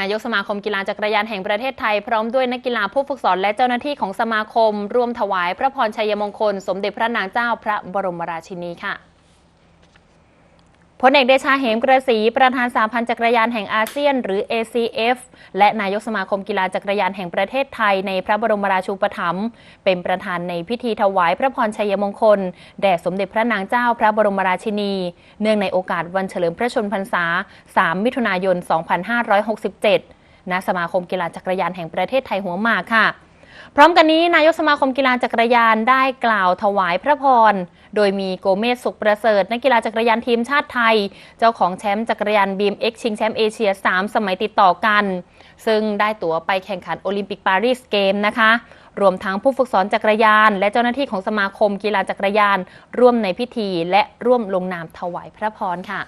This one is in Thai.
นายกสมาคมกีฬาจักรยานแห่งประเทศไทย พร้อมด้วยนักกีฬาผู้ฝึกสอนและเจ้าหน้าที่ของสมาคม ร่วมถวายพระพรชัยมงคล สมเด็จพระนางเจ้าพระบรมราชินีค่ะ พลเอกเดชาเหมกระศรีประธานสาพันธ์จักรยานแห่งอาเซียน หรือ ACF และนายกสมาคมกีฬาจักรยานแห่งประเทศไทยในพระบรมราชูปถัมภ์เป็นประธานในพิธีถวายพระพรชัยมงคล แด่สมเด็จพระนางเจ้าพระบรมราชินี เนื่องในโอกาสวันเฉลิมพระชนมพรรษา 3 มิถุนายน 2567 ณ สมาคมกีฬาจักรยานแห่งประเทศไทยหัวหมากค่ะ พร้อมกันนี้นายกสมาคมกีฬาจักรยานได้กล่าวถวายพระพร โดยมีโกเมสสุขประเสริฐนักกีฬาจักรยานทีมชาติไทย เจ้าของแชมป์จักรยานบีมเอ็กชิงแชมป์เอเชีย 3 สมัยติดต่อกัน ซึ่งได้ตั๋วไปแข่งขันโอลิมปิกปารีสเกมนะคะ รวมทั้งผู้ฝึกสอนจักรยาน และเจ้าหน้าที่ของสมาคมกีฬาจักรยาน ร่วมในพิธีและร่วมลงนามถวายพระพรค่ะ